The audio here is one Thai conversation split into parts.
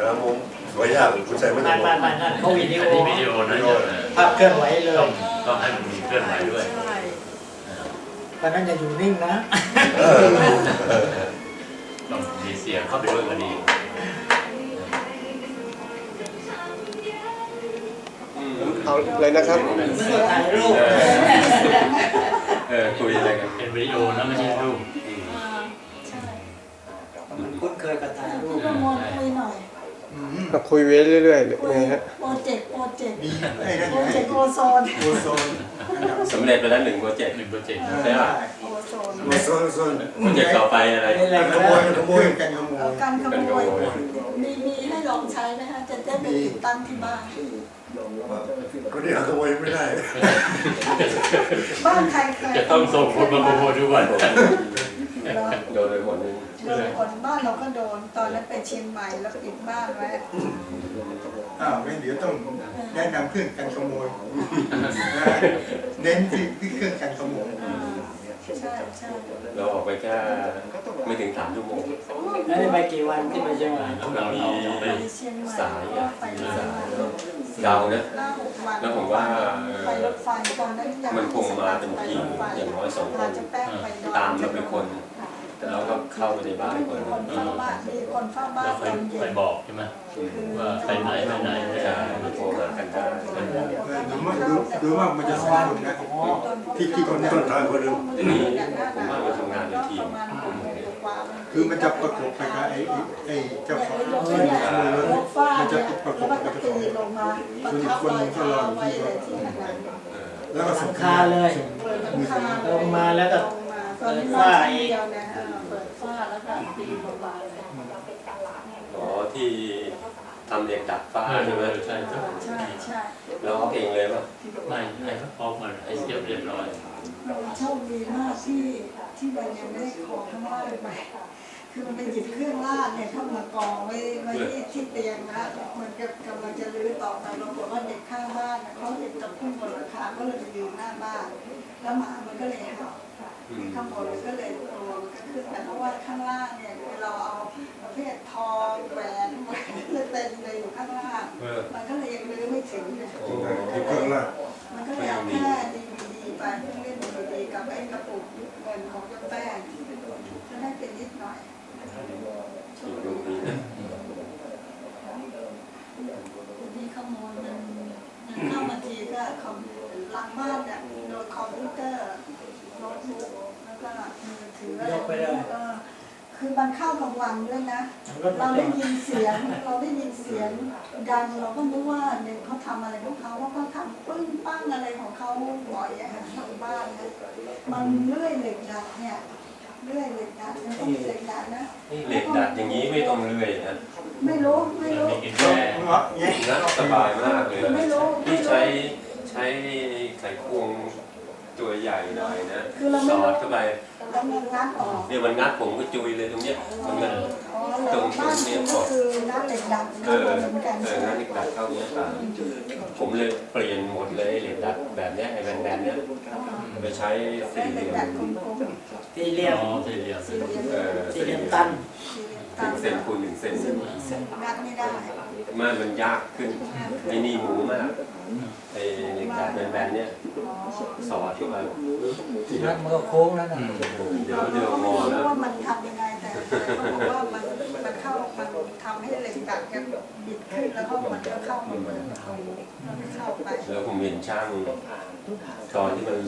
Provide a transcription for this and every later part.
นะมุมสวยยากคุณใส่ไม่ไม่ได้ไม่ไม่นั่นเขาวิดีอันโอนี้วิดีโอนะเยอะนะภาพเคลื่อนไหวเลย ต้องต้องให้มันมีเคลื่อนไหวด้วยใช่เพราะนั้นอย่าอยู่นิ่งนะเออเออต้องมีเสียงเข้าไปด้วยก็ดี เอาเลยนะครับถ่ายรูปเออเออคุยอะไรกันเป็นวิดีโอนะไม่ใช่รูปอ่าใช่มันคุ้นเคยกับถ่ายรูปพี่ประมวลคุยหน่อยก็คุยเว้เรื่อยๆหรือคุยไงฮะโปรเจกต์โปรเจกต์มีไอ้นั่นโปรไงเจกต์โอโซนโอโซนอันดับสำเร็จไปแล้วหนึ่งโปรเจกต์หนึ่งโปรเจกต์ใช่ป่ะโอโซนโอโซนโอโซนโปรเจกต์ต่อไปอะไรนี่แหละขก็โมได้ยขโมยกันขโมเอายการขกันโมขยโมยมีมีให้ลองใช้ไหมคะจะได้ไปติดตั้งที่บ้าน คนที่หาขโมยไม่ได้ บ้านใครเคยจะต้องส่งคนมาโปรโมทด้วยเราโดนไปหมดนึงโดนคนบ้านเราก็โดน ตอนนั้นไปเชียงใหม่แล้วปิดบ้านไว้อ้าวงั้นเดี๋ยวต้องแนะนำเครื่องกันขโมยนะเน้นที่ที่เครื่องกันขโมยอ่าใช่ใช่ เราออกไปแค่ไม่ถึงสามชั่วโมงแล้วนี่ไปกี่วันที่ไปเชียงใหม่เราเราจะไปไปเชียงใหม่สายก็อะไปมีสาสายยแล้วเดานะห้าหกวันแล้วผมว่าไปรถไฟตอนนั้นยังมันคงมาเป็นทีมอย่างน้อยสองคนอาจจะแป้งไปดอยตามเราเป็นคน แล้วก็เข้าไปในบ้านคนคนเฝ้าบ้านมีคนเฝ้าบ้าเรานไปตอนเย็ไปนบอกใช่ไหมว่าไปไหนไปไหนใช่โทรหากันได้เออดูว่าดูดูว่ามันจะสมบูรณ์นะที่ที่คนต้นทางคนหนึ่งทีนี้ผมว่ามันทำงานเป็นทีมคือมันจะประกบไปกับไอ้ไอ้ไอ้เจ้าของยกเอตัวออย่างขโมยรถยกฟ้ามันจะเนี่ยประกแล้วบมันกับก็เจ้าของตีลงมาประทับรอยเท้าไว้เลยที่ขนาดแล้วก็หลัส่งงคาเลยเปิดหลังคาลงมาแล้วก็ลงมา ตอนนี้นอนชั้นเดียวนะเออเปิดฝ้าแล้วก็ตีลงมาเลยอ๋อที่ทำเหล็กดัดฟ้าเออใช่ไหมใช่ใช่ใช่ใช่แล้วเอาเองเลยป่ะไม่ให้เขาออกมาให้เรียบเรียบร้อยมันโชคดีมากที่ที่มันยังไม่ได้ของข้างล่างไปคือมันเป็นหยิบเครื่องลาดเนี่ยเข้ามากองไว้ไว้ที่ที่เตียงนะเหมือนกับกำลังจะรื้อต่อแต่ปรากฏว่าเด็กข้างบ้านน่ะเขาเห็นตะพุ่งบนหลังคาก็เลยไปยืนหน้าบ้าน แล้วหมามันก็เลยเห่า ข้างบนมันก็เลยตัวมันก็ขึ้นแต่เพราะว่าข้างล่างเนี่ยเราเอาประเภททองแหวนมันเลยเต็มเลยอยู่ข้างล่างเออมันก็เลยยังรื้อไม่ถึงเนี่ยที่เครื่องล่างมันก็เลยเอาแค่ดีวีดีไปเพิ่งเล่นดีวีดีกับไอ้กระปุกเงินของเจ้าแป้งก็ได้เป็นนิดหน่อยอยู่ตรงนี้นะมีขโมยมันมันเข้ามาทีก็คอมหลังบ้านเนี่ยโดนคอมพิวเตอร์โน้ ตบุ๊กแล้วก็มือถืออะไรยกไปเลยเออคือมันเข้ากลางวันด้วยนะรถเรามาได้เต็มยินเสียงเราได้ยินเสียงดังเราก็นึกว่าเนี่ยเขาทำอะไรของเขาว่าเขาทำปึ้งปั้งอะไรของเขาบ่อยอะค่ะทางบ้านนะมันเลื่อยเหล็กดัดเนี่ยเลื่อยเหล็กดัดมันต้องมีเหล็กดัดนะเหล็กดัดอย่างนี้ไม่ต้องเลื่อยนะไม่รู้ไม่รู้มีกินแกเงาะแงะนะสบายมากเลยไม่รู้ไม่ที่รู้ใช้ใช้ไขควงตัว ใหญ่หน่อยนะคือเราสไม่อรู้ดเข้าไปแล้วมันงัดออกเนี่ยมันงัดผมก็จุยเลยตรงเนี้ยมันงัด อ๋อแล้วบ้านคุณก็คืองัดเหล็กดัดเองัดอเหมือนกันเออใช่ไหมงัดเหล็กดัดเข้าเนี้ยป่ะผมเลยเปลี่ยนหมดเลยเหล็กดัดแบบเนี้ยไอ้แบนๆเนี้ยไปใช้ใช้สี่เหเหล็กลี่ยดัดมกลมสี่เหลี่ยมอ๋อสี่เหลี่ยมๆสี่เหลี่ยมเออสี่เหลี่ยมตันสี่เหลี่ยม หนึ่งเซนคูณหนึ่งเซนซึ่งงัดไม่ได้มันมันยากขึ้นไอ้นี่หมูมากไอ้เหล็กดัดแบนๆเนี้ยสอดเข้ามานัดมันก็โค้งแล้วนะเดี๋ยวเดี๋ยวงไม่อรู้แล้วว่ามันทำยังไงแต่เขาบอกว่ามันมันเข้ามันทำให้เหล็กดัดกันบิดขึ้นแล้วก็มันก็เข้ามันเข้าไปแล้วผมเห็นช่างตอนที่มัน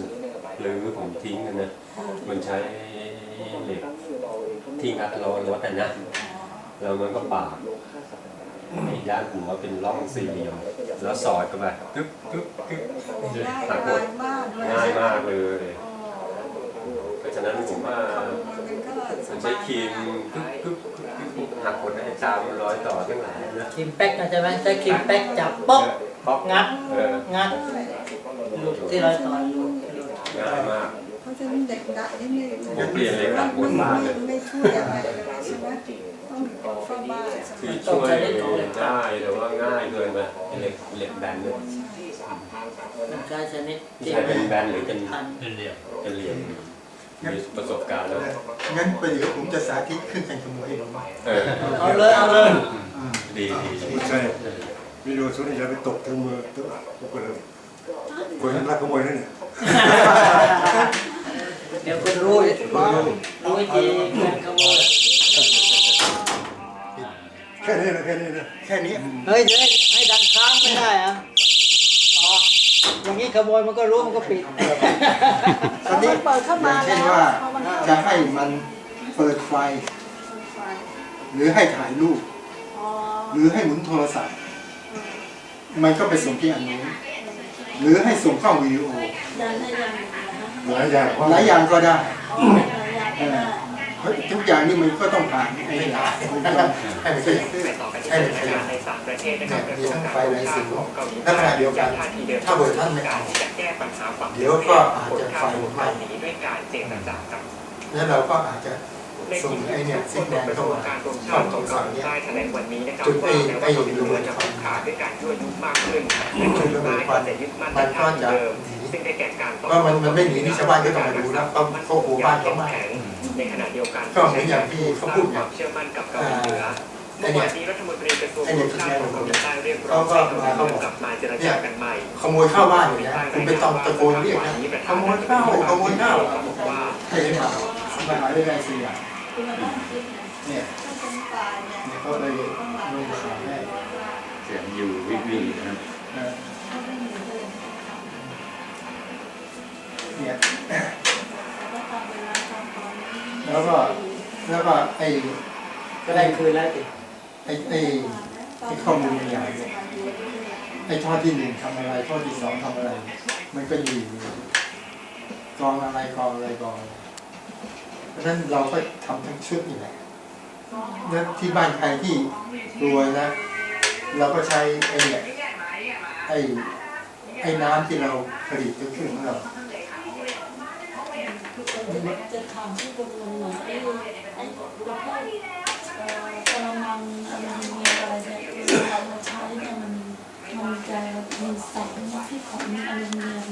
รื้อผมทิ้งกันนะมันใช้เหล็ก ที่งัดล้อรถอะนะแล้วมันก็ปาดไอ้ด้านหัวเป็นร่องสี่เหลี่ยมแล้วสอดเข้าไปกึ๊บกึ๊บกึ๊บง่ายง่ายมากเลยง่ายมากเลยเพราะฉะนั้นผมว่ามันก็มันใช้ครีมกึ๊บกึ๊บกึ๊บกึ๊บหักหมดให้ตามรอยต่อทั้งหลายนะครีมแป๊กนะใช่ไหมใช้ครีมแป๊กจับป๊อกป๊อกงัดเอองัดหลุดที่รอยต่อหลุดง่ายมาก เพราะฉะนั้นเด็กดัดนี่ไม่ผมเปลี่ยนเล็กดัดบนบ้านเลยไม่ช่วยอะไรเลยใช่ไหมต้องเฝ้าบ้านคือช่วยได้แต่ว่าง่ายเกินไปเหล็กเหล็กแบนเนี่ยเป็นการชนิดใช่เป็นแบนหรือเป็นเป็นเหลี่ยมเป็นเหลี่ยมมีประสบการณ์แล้ว งั้นไปเดี๋ยวผมจะสาธิตเครื่องขโมยเออเอาเลยเอาเลยดีดีใช่วิดีโอสุดที่จะไปตกทั้งมือตัวกไปเลยคนรักขโมยนั่นเนี่ย เดี๋ยวคุณรู้รู้วิธีการขโมยแค่นี้นะแค่นี้นะแค่นี้เฮ้ยเดี๋ยวให้ให้ดังค้างไม่ได้เหรอะอ๋ออย่างนี้ขโมยมันก็รู้มันก็ปิดตอนนี้เปิดเข้ามาเช่นแล้วว่าพอมันจะให้มันเปิดไฟ หรือให้ถ่ายรูปอ๋อหรือให้หมุนโทรศัพท์ มันก็ไปส่งที่อันนู้นหรือให้ส่งเข้าวิดีโอยันให้ยันนะฮะหลายอย่างหลายอย่างก็ได้อ๋อหลายอย่างก็ได้เพราะทุกอย่างนี่มันก็ต้องผ่านไอ้เนี่ยมันก็ให้มันใช้ให้มันขยับในสามประเทศนะคเนี่รับยมีทั้งไฟและสีและขณะเดียวกัน ถ้าเวอร์ชันไม่เอาจะแก้ปัญหาความเดี๋ยวก็อาจจะไฟไหม้หนีด้วยการเจรจาครับแล้วเราก็อาจจะส่งไอ้เนี่ยซิกแนนเข้ามาการรวมเข้าชาติตรงฝั่งเนี้ยได้แถลงวันนี้นะครับจุดไอ้ว่าแม้ไอ้ว่าระเบิดจะควัผูนกขาดด้วยการยั่วยุมากขึ้นจุดระเบิดควันแต่ยึดมั่นมันก็จะเดิมหนี ซึ่งได้แก่การว่ามันมันไม่หนีนี่ชาวบ้านก็ต้องมาดูนะเขาเขาโหบ้านเขามาในขณะเดียวกันก็เหมือนอย่างที่เขาพูดคเนี่วายมเชื่อมั่นกับเกาหลีเหนือไอ้เมื่อเนี่วายนนี้รัฐมนตรีกระทรวงไอ้เนี่ยชาติของเกาหลีใต้เรียกร้องเขาก็ให้มาเขาบอกกลับมาเจรจากันใหม่ขโมยเข้าบ้านอยู่นะคุณไปต้องตะโกนเรียกนะขโมยเข้าขโมยเข้าบอกว่าให้มามาหาได้ไงสี่อย่างคุณมาต้องคิดนะเนี่ยถ้าเป็นป่าเนี่ยเนี่ยเขาเลยไม่ได้ขายให้เสียงอยู่วิววิวนะครับ แล้วก็แล้วก็ไอ้ก็ได้คืนแล้วสิไอ้ไอ้ไอ้ข้อมูลอย่างเนี่ยไอ้ท่อที่หนึ่งทำอะไรท่อที่สองทำอะไร มันก็อยู่กองอะไรกองอะไรกองอะไรเพราะฉะนั้นเราก็ทำทั้งชุดนี่แหละแล้วที่บ้านใครที่รวยนะ เราก็ใช้ไอ้เนี่ยไอ้ไอ้น้ำที่เราผลิตเป็นเครื่องของเรา จะทำที่บนเหมือนไอ้ไอ้ประเภทเอ่อกระมังอลูมิเนียมอะไรเนี่ยเวลาเราใช้เนี่ยมันมันจะมีแสงที่ของอลูมิเนียม